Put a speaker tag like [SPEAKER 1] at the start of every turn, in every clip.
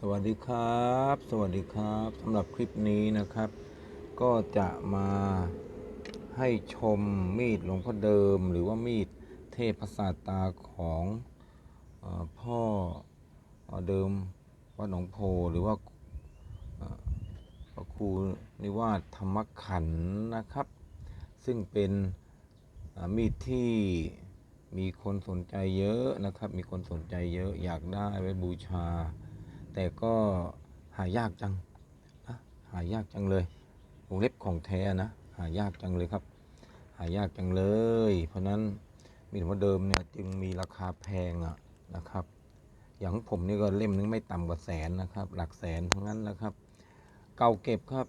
[SPEAKER 1] สวัสดีครับ สวัสดีครับสำหรับคลิปนี้นะครับ ก็จะมาให้ชมมีดหลวงพ่อเดิม หรือว่ามีดเทพศาสตาของอพ่อเอ่อเดิมวัดหนองโพหรือว่าพระครูนิวาสธรรมขันนะครับ ซึ่งเป็นมีดที่มีคนสนใจเยอะนะครับ มีคนสนใจเยอะอยากได้ไว้บูชา แต่ก็หายากจังนะหายากจังเลยวงเล็บของแท้นะหายากจังเลยครับ หายากจังเลย เพราะนั้นมีดว่าเดิมเนี่ยจึงมีราคาแพงอะนะครับ อย่างผมนี่ก็เล่มนึงไม่ต่ำกว่าแสนนะครับ หลักแสนทั้งนั้นนะครับ เก่าเก็บครับ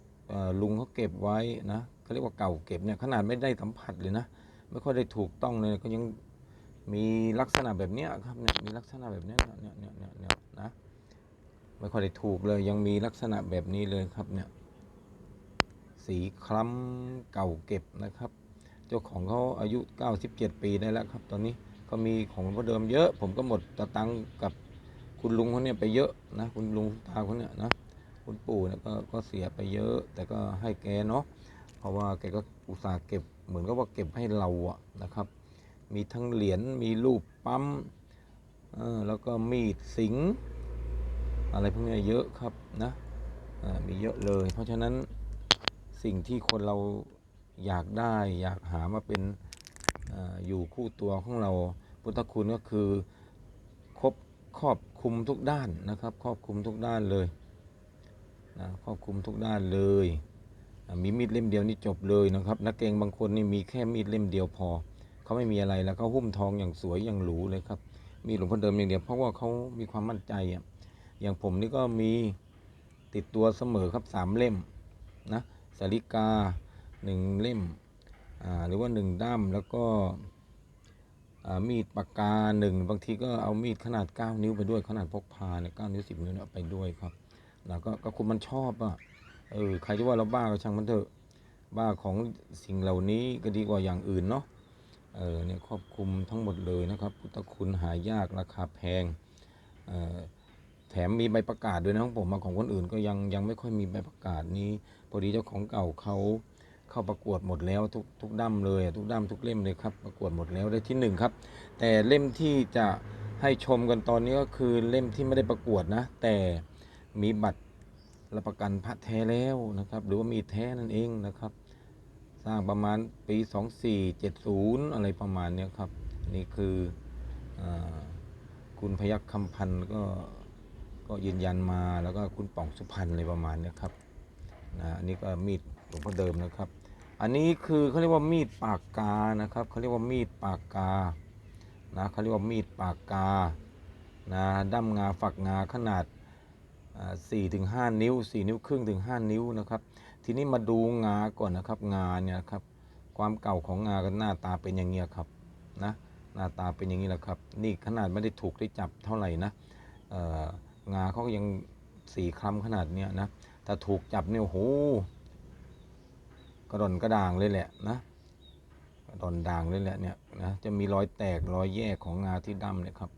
[SPEAKER 1] ลุงเขาเก็บไว้นะเขาเรียกว่าเก่าเก็บเนี่ยขนาดไม่ได้สัมผัสเลยนะไม่ค่อยได้ถูกต้องเลยก็ยังมีลักษณะแบบนี้ครับเนี่ยมีลักษณะแบบนี้เนี่ยเนี่ยเนี่ยเนี่ย ไม่ค่อยได้ถูกเลยยังมีลักษณะแบบนี้เลยครับเนี่ยสีคล้ำเก่าเก็บนะครับ เจ้าของเขาอายุ 97 ปีได้แล้วครับ ตอนนี้ก็มีของพ่อเดิมเยอะ ผมก็หมดตะตังกับคุณลุงเขาเนี่ยไปเยอะนะคุณลุงตาเขาเนี่ยนะคุณปู่เนี่ยก็ก็เสียไปเยอะ แต่ก็ให้แกเนาะเพราะว่าแกก็อุตส่าห์เก็บเหมือนกับว่าเก็บให้เราอะนะครับ มีทั้งเหรียญมีรูปปั๊มแล้วก็มีดสิง อะไรพวกนี้เยอะครับนะมีเยอะเลย เพราะฉะนั้นสิ่งที่คนเราอยากได้อยากหามาเป็นออยู่คู่ตัวของเราพุทธคุณก็คือครบครอบคุมทุกด้านนะครับ ครอบคุมทุกด้านเลยนะครอบคุมทุกด้านเลยมีมีดเล่มเดียวนี่จบเลยนะครับนักเกงบางคนนี่มีแค่มีดเล่มเดียวพอเขาไม่มีอะไรแล้วเขาหุ้มทองอย่างสวยอย่างหรูเลยครับมีหลวงพ่อเดิมอย่างเดียวเพราะว่าเขามีความมั่นใจอะ อย่างผมนี่ก็มีติดตัวเสมอครับสามเล่มนะสาริกาหนึ่งเล่มหรือว่าหนึ่งด้ามแล้วก็มีดปากกาหนึ่งบางทีก็เอามีดขนาด 9 นิ้วไปด้วยขนาดพกพาเนี่ยเก้านิ้วสิบนิ้วเนี่ยไปด้วยครับแล้วก็ก็คุณมันชอบอะเออใครจะว่าเราบ้าก็ช่างมันเถอะบ้าของสิ่งเหล่านี้ก็ดีกว่าอย่างอื่นเนาะเออเนี่ยครอบคลุมทั้งหมดเลยนะครับ พุทธคุณหายากราคาแพงเออ แถมมีใบประกาศด้วยนะของผมมาของคนอื่นก็ยังยังไม่ค่อยมีใบประกาศนี้พอดีเจ้าของเก่าเขาเข้าประกวดหมดแล้วทุกทุกด้ามเลยทุกด้ามทุกเล่มเลยครับประกวดหมดแล้วได้ที่หนึ่งครับ แต่เล่มที่จะให้ชมกันตอนนี้ก็คือเล่มที่ไม่ได้ประกวดนะ แต่มีบัตรรับประกันพระแท้แล้วนะครับ หรือว่ามีแท้นั่นเองนะครับ สร้างประมาณปี 2470 อะไรประมาณนี้ครับ นี่คืออคุณพยัคฆ์คำพันธ์ก็ ก็ยืนยันมาแล้วก็คุณป่องสุพรรณอะไรประมาณนี้ครับนะอันนี้ก็มีดหลวงพ่อเดิมนะครับ อันนี้คือเขาเรียกว่ามีดปากกานะครับเขาเรียกว่ามีดปากกานะเขาเรียกว่ามีดปากกานะด้ามงาฝักงาขนาดสี่ถึงห้านิ้วสี่นิ้วครึ่งถึงห้านิ้วนะครับ ทีนี้มาดูงาก่อนนะครับงาเนี่ยครับความเก่าของงาก็หน้าตาเป็นอย่างเงี้ยครับนะหน้าตาเป็นอย่างนี้แหละครับ นี่ขนาดไม่ได้ถูกได้จับเท่าไหร่นะเอ่อ งาเขาก็ยังสีคล้ำขนาดเนี้ยนะถ้าถูกจับเนี่ยโหกระดอนกระด่างเลยแหละนะกระดอนด่างเลยแหละเนี่ยนะจะมีรอยแตกรอยแยกของงาที่ดั้มเนี่ยครับ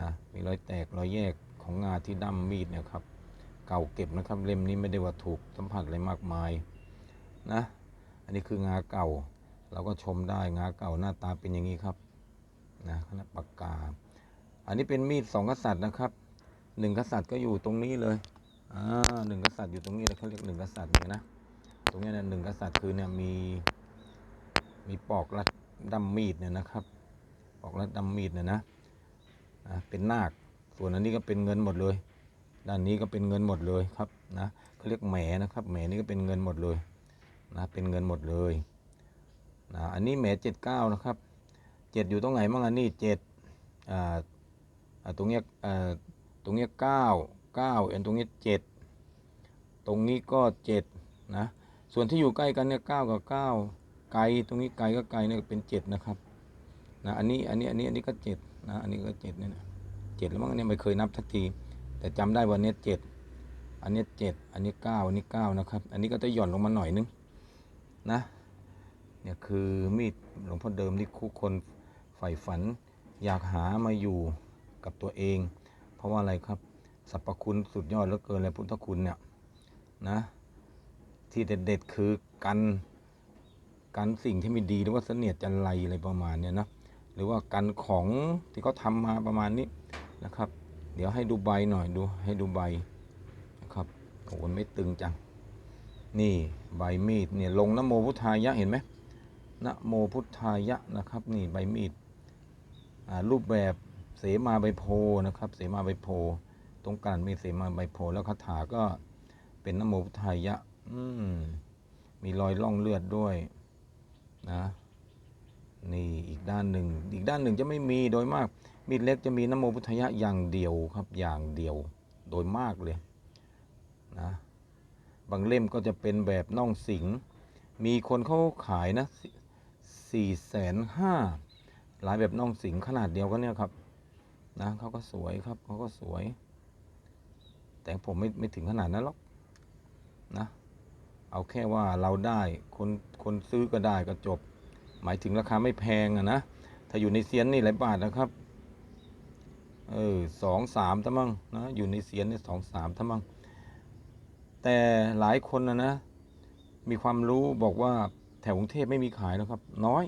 [SPEAKER 1] นะมีรอยแตกรอยแยกของงาที่ดั้มมีดเนี่ยครับ เก่าเก็บนะครับเล่มนี้ไม่ได้ว่าถูกสัมผัสอะไรมากมายนะอันนี้คืองาเก่าเราก็ชมได้งาเก่าหน้าตาเป็นอย่างนี้ครับนะขนาดปากกา อันนี้เป็นมีดสองกษัตริย์นะครับ หนึ่งกษัตริย์ก็อยู่ตรงนี้เลยอ่าหนึ่งกษัตริย์อยู่ตรงนี้เลยเขาเรียกหนึ่งกษัตริย์เนี่ยนะตรงนี้เนี่ยหนึ่งกษัตริย์คือเนี่ยมี มีปอกรัดดำมีดเนี่ยนะครับ ปอกรัดดำมีดเนี่ยนะอ่าเป็นนาคส่วนอันนี้ก็เป็นเงินหมดเลย ด้านนี้ก็เป็นเงินหมดเลยครับนะเขาเรียกแหมนะครับแหมนี่ก็เป็นเงินหมดเลยนะเป็นเงินหมดเลยนะอันนี้แหมเจ็ดเก้านะครับเจ็ดอยู่ตรงไหนบ้างอันนี้เจ็ดอ่าตรงเนี้ยอ่อต รงเนี้ยเก้าเก้าเอ็นตรงนี้เจ็ดตรงนี้ก็เจ็ดนะส่วนที่อยู่ใกล้กันเนี่ยเก้ากับเก้าไกลตรงนี้ไกลก็ไกลเนี่ยเป็นเจ็ดนะครับนะอันนี้อันนี้อันนี้อันนี้ก็เจ็ดนะอันนี้ก็เจ็ดเนี่ยเจ็ดแล้วมั้งอันนี้ไม่เคยนับทักที แต่จำได้วันนี้เจ็ดอันนี้เจ็ดอันนี้เก้าอันนี้เก้านะครับ อันนี้ก็จะหย่อนลงมาหน่อยนึงนะเนี่ยคือมีดหลวงพ่อเดิมที่คู่คนใฝ่ฝันอยากหามาอยู่กับตัวเอง เพราะว่าอะไรครับสรรพคุณสุดยอดเหลือเกินเลยพุทธคุณเนี่ยนะที่เด็ดๆคือกันกันสิ่งที่ไม่ดีหรือว่าเสนียดจันไรอะไรประมาณเนี้ยนะหรือว่ากันของที่เขาทำมาประมาณนี้นะครับ เดี๋ยวให้ดูใบหน่อยดูให้ดูใบนะครับโอ้โไม่ตึงจัง นี่ใบมีดเนี่ยลงนะโมพุทธายะเห็นไหมนะโมพุทธายะนะครับ นี่ใบมีดรูปแบบ เสมาใบโพนะครับ เสมาใบโพ ตรงกลางมีเสมาใบโพ แล้วคาถาก็เป็นนโมพุทธายะ อืมมีรอยล่องเลือดด้วยนะนี่อีกด้านหนึ่ง อีกด้านหนึ่งจะไม่มีโดยมาก มีดเล็กจะมีนโมพุทธายะอย่างเดียวครับ อย่างเดียว โดยมากเลยนะบางเล่มก็จะเป็นแบบน่องสิง มีคนเขาขายนะสี่แสนห้าหลายแบบน่องสิงขนาดเดียวกันเนี่ยครับ นะเขาก็สวยครับเขาก็สวย แต่ผมไม่ไม่ถึงขนาดนั้นหรอกนะ เอาแค่ว่าเราได้คนคนซื้อก็ได้ก็จบ หมายถึงราคาไม่แพงอะนะถ้าอยู่ในเซียนนี่หลายบาทนะครับเออสองสามทั้งมั้งนะอยู่ในเซียนนี่สองสามทั้งมั้งแต่หลายคนนะนะ มีความรู้บอกว่าแถวกรุงเทพไม่มีขายแล้วครับ น้อย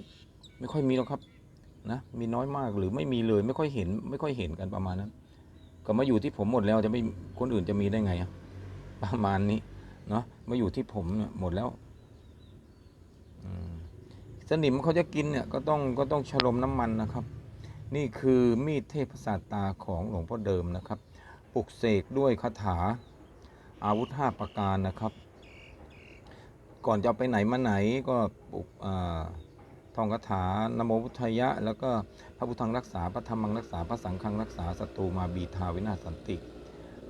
[SPEAKER 1] ไม่ค่อยมีแล้วครับ นะมีน้อยมากหรือไม่มีเลยไม่ค่อยเห็น ไม่ค่อยเห็นกันประมาณนั้น ก็มาอยู่ที่ผมหมดแล้วจะไม่คนอื่นจะมีได้ไงอะประมาณนี้เนาะมาอยู่ที่ผมเนี่ยหมดแล้วอสนิมเขาจะกินเนี่ยก็ต้องก็ต้องฉลมน้ำมันนะครับ นี่คือมีดเทพศาสตาของหลวงพ่อเดิมนะครับปลุกเสกด้วยคาถาอาวุธห้าประการนะครับ ก่อนจะไปไหนมาไหนก็ปลุกอ่า ท่องคาถานโมพุทธยะ แล้วก็พระพุทธังรักษาพระธรรมังรักษาพระสังฆังรักษาศัตรูมาบีทาวินาศสันติ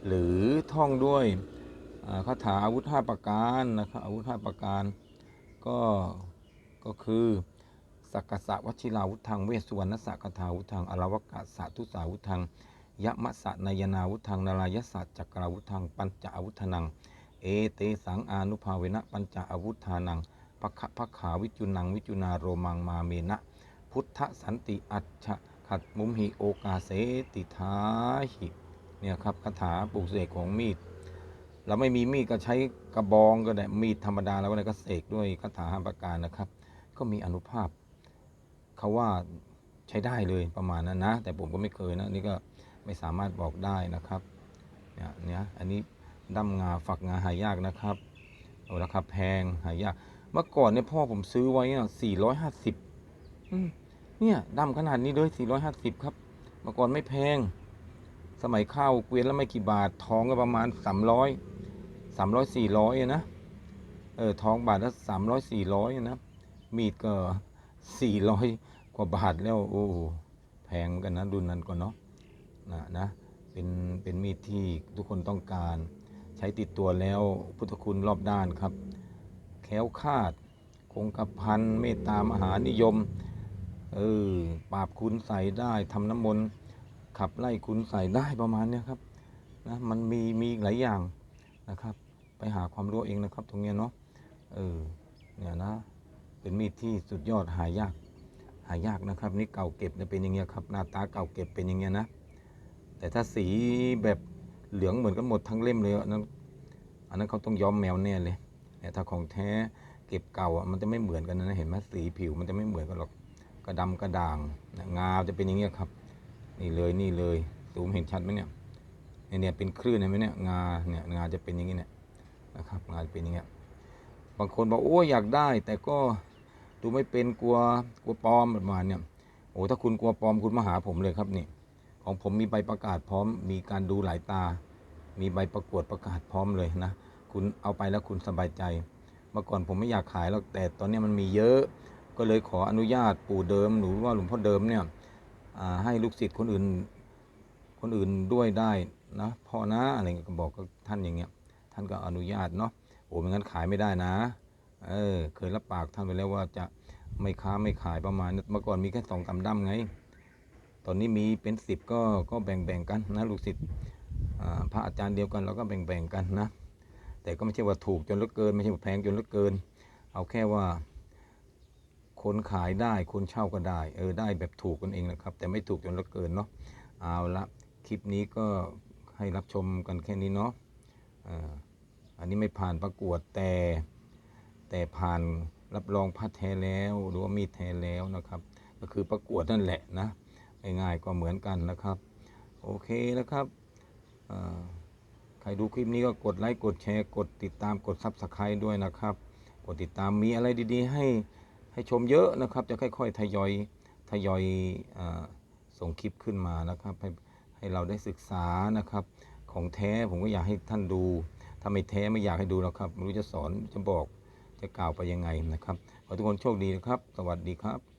[SPEAKER 1] หรือท่องด้วยคาถาอาวุธห้าประการนะครับอาวุธห้าประการก็ก็คือสักกะสะวัชิราวุธังเวสสุวรรณสักคาวุธังอรวกะสะทุสาวุธังยะมะสะนายนาวุธังนารายสัจจักราวุธังปัญจอาวุธนัง เอเตสังอานุภาเวนะปัญจอาวุธานัง ภคะภขาวิจุนังวิจุนาโรมังมาเมนะ พุทธสันติอัจฉขัดมุมหิโอกาเสติทาหิเนี่ยครับคาถาปลูกเสกของมีดเราไม่มีมีดก็ใช้กระบองก็ได้มีดธรรมดาแล้วก็ได้ก็เสกด้วยคาถาห้าประการนะครับ ก็มีอนุภาพเขาว่าใช้ได้เลยประมาณนั้นนะ แต่ผมก็ไม่เคยนะนี่ก็ไม่สามารถบอกได้นะครับเนี่ยเนี่ยอันนี้ดั้มงาฝักงาหายากนะครับเอาราคาแพงหายาก เมื่อก่อนเนี่ยพ่อผมซื้อไว้สี่ร้อยห้าสิบเนี่ยดั้มขนาดนี้เลยสี่ร้อยห้าสิบครับ เมื่อก่อนไม่แพง สมัยข้าวเกวียนแล้วไม่กี่บาท ทองก็ประมาณสามร้อยสามร้อยสี่ร้อยนะเออทองบาทละสามร้อยสี่ร้อยนะ มีดก็สี่ร้อยกว่าบาทแล้ว โอ้แพงเหมือนกันนะดุนนั้นก่อนเนาะนะนะเป็นเป็นมีดที่ทุกคนต้องการ ใช้ติดตัวแล้วพุทธคุณรอบด้านครับแคล้วคาด คงกระพันเมตตามหานิยม เออปราบคุณใส่ได้ทำน้ำมนต์ขับไล่คุณใส่ได้ประมาณเนี้ยครับนะมันมีมีหลายอย่างนะครับ ไปหาความรู้เองนะครับ ตรงเนี้ยเนาะเออเนี่ยนะเป็นมีดที่สุดยอดหายากหายากนะครับ นี่เก่าเก็บเนี่ยเป็นอย่างเงี้ยครับหน้าตาเก่าเก็บเป็นอย่างเงี้ยนะแต่ถ้าสีแบบเหลืองเหมือนกันหมดทั้งเล่มเลยอันนั้นอันนั้นเขาต้องย้อมแมวแน่เลย เนี่ยถ้าของแท้เก็บเก่าอะมันจะไม่เหมือนกันนะเห็นไหมสีผิวมันจะไม่เหมือนกันหรอกกระดำกระด่างงาจะเป็นอย่างเงี้ยครับ นี่เลยนี่เลยซูมเห็นชัดไหมเนี่ยเนี่ยเป็นคลื่นเห็นไหมเนี่ยงาเนี่ยงาจะเป็นอย่างงี้เนี่ยนะครับงาจะเป็นอย่างเงี้ยบางคนบอกโอ้อยากได้ แต่ก็ดูไม่เป็นกลัวกลัวปลอมประมาณเนี่ยโอ้ถ้าคุณกลัวปลอมคุณมาหาผมเลยครับนี่ของผมมีใบประกาศพร้อม มีการดูหลายตา มีใบประกวดประกาศพร้อมเลยนะ คุณเอาไปแล้วคุณสบายใจ เมื่อก่อนผมไม่อยากขายแล้วแต่ตอนนี้มันมีเยอะ ก็เลยขออนุญาตปู่เดิมหรือว่าหลวงพ่อเดิมเนี่ยให้ลูกศิษย์คนอื่นคนอื่นด้วยได้นะพ่อนะอะไรเงี้ยก็บอกกับท่านอย่างเงี้ยท่านก็อนุญาตเนาะโอ้ไม่งั้นขายไม่ได้นะเออเคยรับปากท่านไปแล้วว่าจะไม่ค้าไม่ขายประมาณนั้นเมื่อก่อนมีแค่สองกำดั้มไง ตอนนี้มีเป็นสิบก็ก็แบ่งแบ่งๆกันนะลูกศิษย์พระอาจารย์เดียวกันเราก็แบ่งแบ่งๆกันนะ แต่ก็ไม่ใช่ว่าถูกจนเหลือเกิน ไม่ใช่ว่าแพงจนเหลือเกิน เอาแค่ว่า คนขายได้คนเช่าก็ได้ เออได้แบบถูกกันเองนะครับ แต่ไม่ถูกจนเหลือเกินเนาะเอาละคลิปนี้ก็ให้รับชมกันแค่นี้เนาะอ่าอันนี้ไม่ผ่านประกวดแต่แต่ผ่านรับรองพัดแท้แล้วหรือว่ามีดแท้แล้วนะครับ ก็คือประกวดนั่นแหละนะง่ายๆก็เหมือนกันนะครับ โอเคนะครับอ่า ใครดูคลิปนี้ก็กดไลค์กดแชร์กดติดตามกดซับสไครต์ด้วยนะครับ กดติดตามมีอะไรดี ๆ ให้ให้ชมเยอะนะครับ จะค่อยๆทยอยทยอยอส่งคลิปขึ้นมานะครับ ให้ให้เราได้ศึกษานะครับ ของแท้ผมก็อยากให้ท่านดูถ้าไม่แท้ไม่อยากให้ดูแล้วครับไม่รู้จะสอนจะบอกจะกล่าวไปยังไงนะครับขอทุกคนโชคดีนะครับ สวัสดีครับ